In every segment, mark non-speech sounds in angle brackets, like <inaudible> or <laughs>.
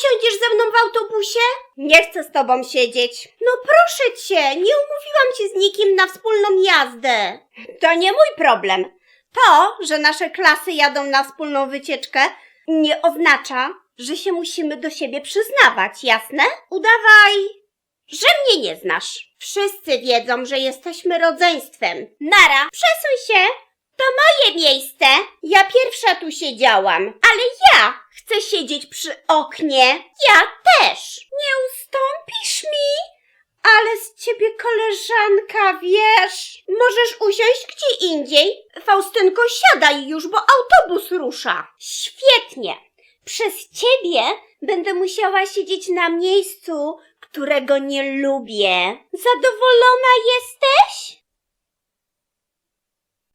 usiądziesz ze mną w autobusie? Nie chcę z tobą siedzieć. No proszę cię, nie umówiłam cię z nikim na wspólną jazdę. To nie mój problem. To, że nasze klasy jadą na wspólną wycieczkę, nie oznacza, że się musimy do siebie przyznawać, jasne? Udawaj, że mnie nie znasz. Wszyscy wiedzą, że jesteśmy rodzeństwem. Nara, przesuń się. To moje miejsce. Ja pierwsza tu siedziałam, ale ja chcę siedzieć przy oknie. Ja też. Nie ustąpisz mi? Ale z ciebie koleżanka, wiesz. Możesz usiąść gdzie indziej. Faustynko, siadaj już, bo autobus rusza. Świetnie. Przez ciebie będę musiała siedzieć na miejscu, którego nie lubię. Zadowolona jesteś?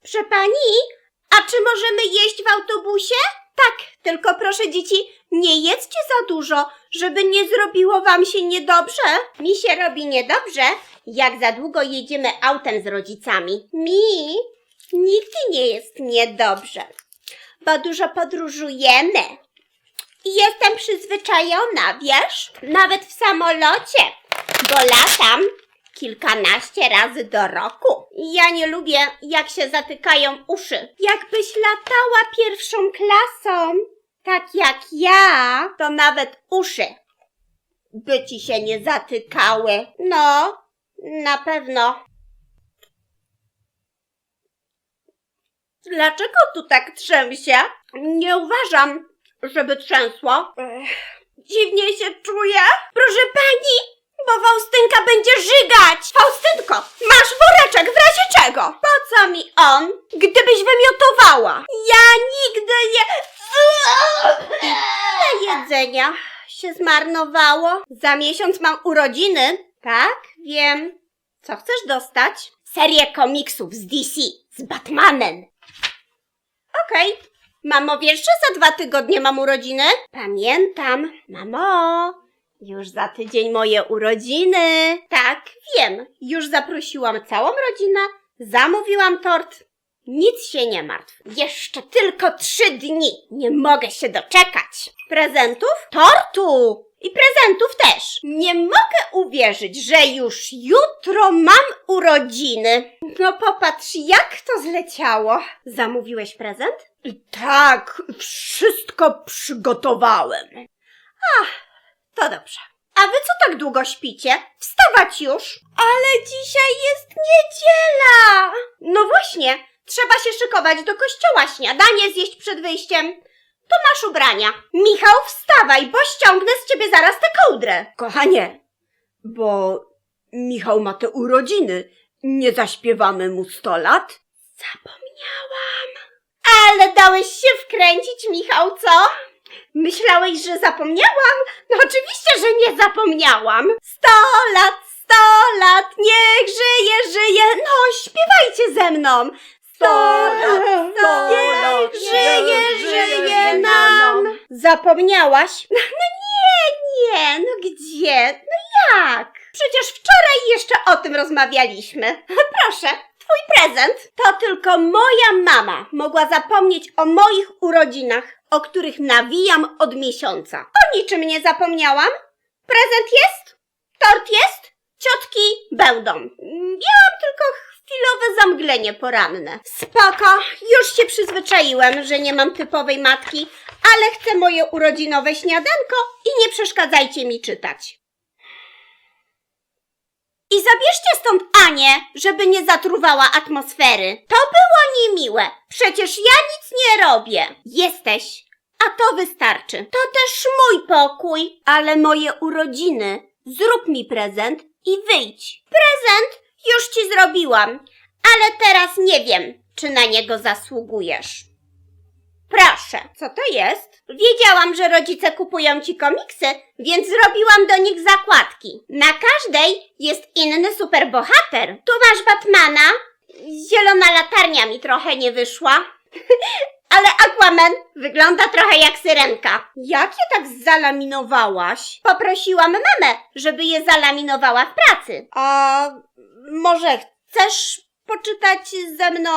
Proszę pani, a czy możemy jeść w autobusie? Tak, tylko proszę dzieci, nie jedzcie za dużo, żeby nie zrobiło wam się niedobrze. Mi się robi niedobrze, jak za długo jedziemy autem z rodzicami. Mi nigdy nie jest niedobrze, bo dużo podróżujemy. I jestem przyzwyczajona, wiesz? Nawet w samolocie, bo latam kilkanaście razy do roku. Ja nie lubię, jak się zatykają uszy. Jakbyś latała pierwszą klasą, tak jak ja, to nawet uszy by ci się nie zatykały. No, na pewno. Dlaczego tu tak trzęsie? Nie uważam, żeby trzęsło. Ech, dziwnie się czuję. Proszę pani, bo Faustynka będzie żygać! Faustynko, masz woreczek w razie czego? Po co mi on? Gdybyś wymiotowała. Ja nigdy nie... Ile jedzenia się zmarnowało? Za miesiąc mam urodziny. Tak, wiem. Co chcesz dostać? Serię komiksów z DC, z Batmanem. Okej. Mamo, wiesz, że za dwa tygodnie mam urodziny? Pamiętam. Mamo, już za tydzień moje urodziny. Tak, wiem. Już zaprosiłam całą rodzinę, zamówiłam tort. Nic się nie martw. Jeszcze tylko trzy dni. Nie mogę się doczekać. Prezentów? Tortu! I prezentów też. Nie mogę uwierzyć, że już jutro mam urodziny. No popatrz, jak to zleciało. Zamówiłeś prezent? Tak, wszystko przygotowałem. To dobrze. A wy co tak długo śpicie? Wstawać już! Ale dzisiaj jest niedziela! No właśnie, trzeba się szykować do kościoła, śniadanie zjeść przed wyjściem. To masz ubrania. Michał, wstawaj, bo ściągnę z ciebie zaraz tę kołdrę. Kochanie, bo Michał ma te urodziny. Nie zaśpiewamy mu sto lat? Zapomniałam. Ale dałeś się wkręcić, Michał, co? Myślałeś, że zapomniałam? No oczywiście, że nie zapomniałam. Sto lat, sto lat, niech żyje, żyje. No, śpiewajcie ze mną. Sto lat, sto lat, żyje, żyje nam. Zapomniałaś? No, no nie, nie, no gdzie? No jak? Przecież wczoraj jeszcze o tym rozmawialiśmy. <laughs> Proszę, twój prezent. To tylko moja mama mogła zapomnieć o moich urodzinach, o których nawijam od miesiąca. O niczym nie zapomniałam. Prezent jest, tort jest, ciotki będą. Miałam tylko chwilowe zamglenie poranne. Spoko, już się przyzwyczaiłem, że nie mam typowej matki, ale chcę moje urodzinowe śniadanko i nie przeszkadzajcie mi czytać. I zabierzcie stąd Anię, żeby nie zatruwała atmosfery. To było niemiłe. Przecież ja nic nie robię. Jesteś. A to wystarczy. To też mój pokój. Ale moje urodziny. Zrób mi prezent i wyjdź. Prezent już ci zrobiłam. Ale teraz nie wiem, czy na niego zasługujesz. Proszę, co to jest? Wiedziałam, że rodzice kupują ci komiksy, więc zrobiłam do nich zakładki. Na każdej jest inny superbohater. Tu masz Batmana. Zielona latarnia mi trochę nie wyszła. <laughs> Ale Aquaman wygląda trochę jak syrenka. Jak je tak zalaminowałaś? Poprosiłam mamę, żeby je zalaminowała w pracy. A może chcesz poczytać ze mną?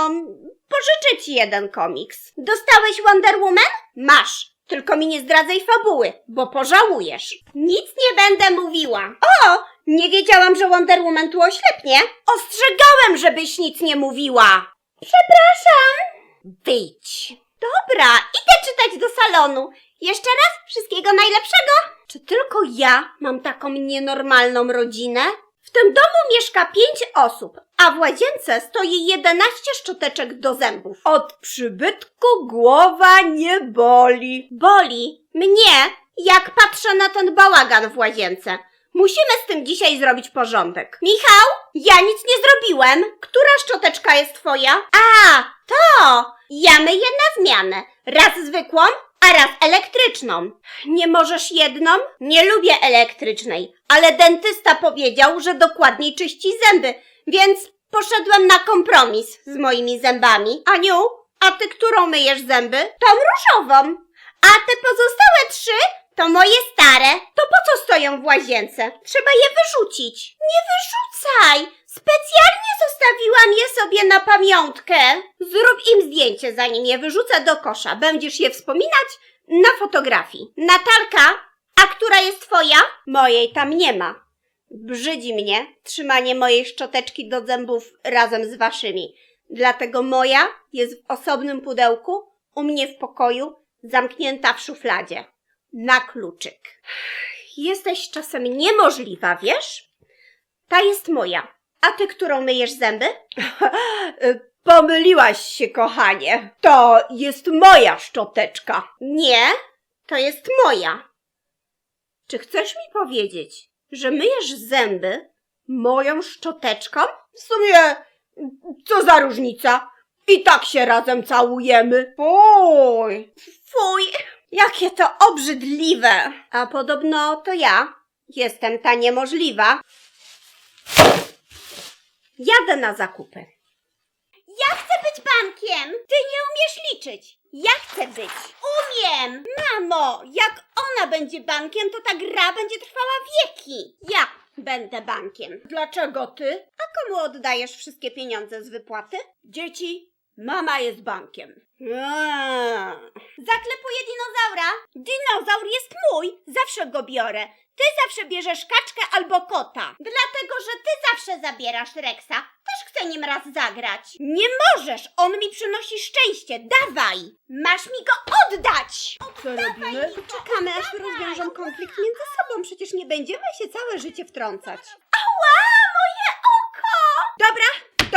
Pożyczę ci jeden komiks. Dostałeś Wonder Woman? Masz. Tylko mi nie zdradzaj fabuły, bo pożałujesz. Nic nie będę mówiła. O, nie wiedziałam, że Wonder Woman tu oślepnie. Ostrzegałem, żebyś nic nie mówiła. Przepraszam. Wyjdź. Dobra, idę czytać do salonu. Jeszcze raz wszystkiego najlepszego. Czy tylko ja mam taką nienormalną rodzinę? W tym domu mieszka pięć osób, a w łazience stoi 11 szczoteczek do zębów. Od przybytku głowa nie boli. Boli mnie, jak patrzę na ten bałagan w łazience. Musimy z tym dzisiaj zrobić porządek. Michał, ja nic nie zrobiłem. Która szczoteczka jest twoja? A, to! Ja myję na zmianę. Raz zwykłą, a raz elektryczną. Nie możesz jedną? Nie lubię elektrycznej, ale dentysta powiedział, że dokładniej czyści zęby, więc poszedłem na kompromis z moimi zębami. Aniu, a ty którą myjesz zęby? Tą różową. A te pozostałe trzy to moje stare. To po co stoją w łazience? Trzeba je wyrzucić. Nie wyrzucaj! Specjalnie zostawiłam je sobie na pamiątkę. Zrób im zdjęcie, zanim je wyrzucę do kosza. Będziesz je wspominać na fotografii. Natalka, a która jest twoja? Mojej tam nie ma. Brzydzi mnie trzymanie mojej szczoteczki do zębów razem z waszymi. Dlatego moja jest w osobnym pudełku, u mnie w pokoju, zamknięta w szufladzie. Na kluczyk. Jesteś czasem niemożliwa, wiesz? Ta jest moja. A ty, którą myjesz zęby? <laughs> Pomyliłaś się, kochanie. To jest moja szczoteczka. Nie, to jest moja. Czy chcesz mi powiedzieć, że myjesz zęby moją szczoteczką? W sumie, co za różnica? I tak się razem całujemy. Fuj, fuj, jakie to obrzydliwe. A podobno to ja jestem ta niemożliwa. Jadę na zakupy. Ja chcę być bankiem! Ty nie umiesz liczyć! Ja chcę być! Umiem! Mamo, jak ona będzie bankiem, to ta gra będzie trwała wieki! Ja będę bankiem. Dlaczego ty? A komu oddajesz wszystkie pieniądze z wypłaty? Dzieci, mama jest bankiem. Aaa. Zaklepuję dinozaura. Dinozaur jest mój, zawsze go biorę. Ty zawsze bierzesz kaczkę albo kota. Dlatego, że ty zawsze zabierasz Rexa. Też chcę nim raz zagrać. Nie możesz, on mi przynosi szczęście. Dawaj! Masz mi go oddać! Co robimy? Czekamy, aż rozwiążą konflikt między sobą. Przecież nie będziemy się całe życie wtrącać. Ała, moje oko! Dobra,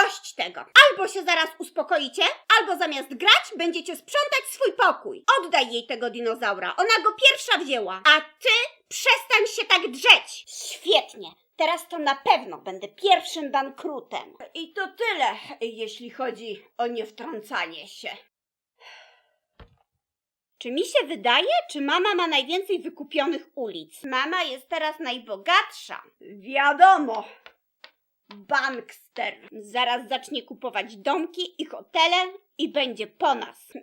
dość tego. Albo się zaraz uspokoicie, albo zamiast grać będziecie sprzątać swój pokój. Oddaj jej tego dinozaura. Ona go pierwsza wzięła. A ty przestań się tak drzeć. Świetnie. Teraz to na pewno będę pierwszym bankrutem. I to tyle, jeśli chodzi o niewtrącanie się. Czy mi się wydaje, czy mama ma najwięcej wykupionych ulic? Mama jest teraz najbogatsza. Wiadomo. Bankster. Zaraz zacznie kupować domki i hotele i będzie po nas.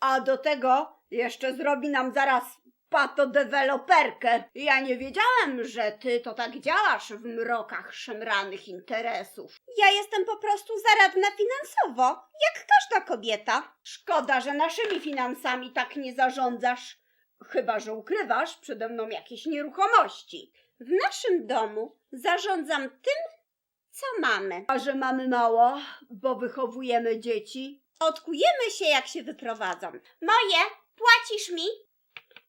A do tego jeszcze zrobi nam zaraz patodeweloperkę. Ja nie wiedziałem, że ty to tak działasz w mrokach szemranych interesów. Ja jestem po prostu zaradna finansowo, jak każda kobieta. Szkoda, że naszymi finansami tak nie zarządzasz. Chyba, że ukrywasz przede mną jakieś nieruchomości. W naszym domu zarządzam tym, co mamy. A że mamy mało, bo wychowujemy dzieci? Odkujemy się, jak się wyprowadzą. Moje, płacisz mi?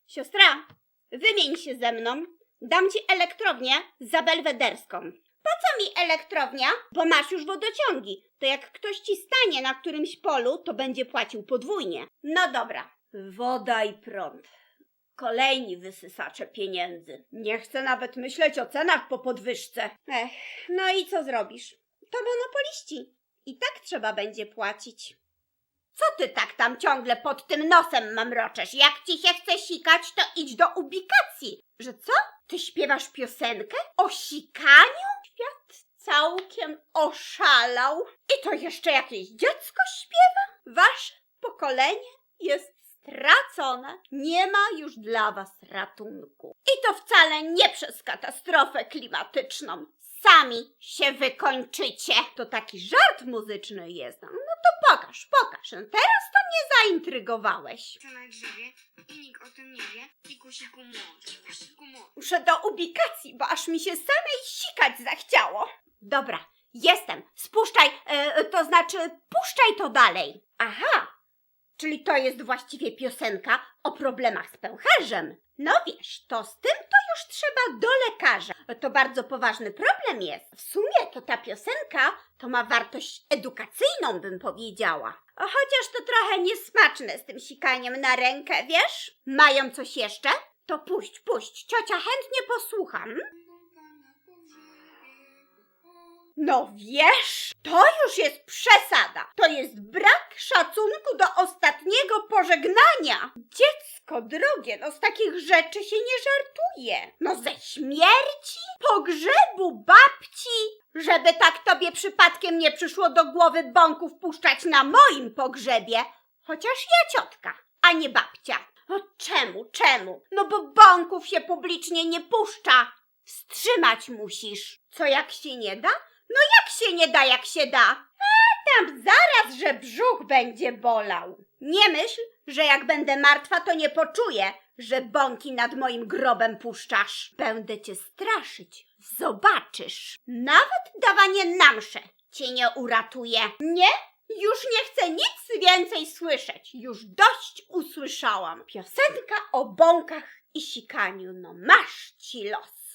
Siostra, wymień się ze mną. Dam ci elektrownię za belwederską. Po co mi elektrownia? Bo masz już wodociągi. To jak ktoś ci stanie na którymś polu, to będzie płacił podwójnie. No dobra. Woda i prąd. Kolejni wysysacze pieniędzy. Nie chcę nawet myśleć o cenach po podwyżce. Ech, no i co zrobisz? To monopoliści. I tak trzeba będzie płacić. Co ty tak tam ciągle pod tym nosem mamroczesz? Jak ci się chce sikać, to idź do ubikacji. Że co? Ty śpiewasz piosenkę? O sikaniu? Świat całkiem oszalał. I to jeszcze jakieś dziecko śpiewa? Wasze pokolenie jest stracone. Nie ma już dla was ratunku. I to wcale nie przez katastrofę klimatyczną. Sami się wykończycie. To taki żart muzyczny jest. No to pokaż, pokaż. No teraz to mnie zaintrygowałeś. Co na drzewie i nikt o tym nie wie. Muszę do ubikacji, bo aż mi się samej sikać zachciało. Dobra, jestem. Spuszczaj, e, to znaczy puszczaj to dalej. Aha, czyli to jest właściwie piosenka o problemach z pęcherzem. No wiesz, to z tym to już trzeba do lekarza. To bardzo poważny problem jest. W sumie to ta piosenka to ma wartość edukacyjną, bym powiedziała. Chociaż to trochę niesmaczne z tym sikaniem na rękę, wiesz? Mają coś jeszcze? To puść, puść. Ciocia chętnie posłucham. No wiesz, to już jest przesada. To jest brak szacunku do ostatniego pożegnania. Dziecko drogie, no z takich rzeczy się nie żartuje. No ze śmierci, pogrzebu babci, żeby tak tobie przypadkiem nie przyszło do głowy bąków puszczać na moim pogrzebie. Chociaż ja ciotka, a nie babcia. No czemu, czemu? No bo bąków się publicznie nie puszcza. Wstrzymać musisz. Co jak się nie da? No jak się nie da, jak się da? A tam zaraz, że brzuch będzie bolał. Nie myśl, że jak będę martwa, to nie poczuję, że bąki nad moim grobem puszczasz. Będę cię straszyć. Zobaczysz. Nawet dawanie na mszę cię nie uratuje. Nie? Już nie chcę nic więcej słyszeć. Już dość usłyszałam. Piosenka o bąkach i sikaniu. No masz ci los.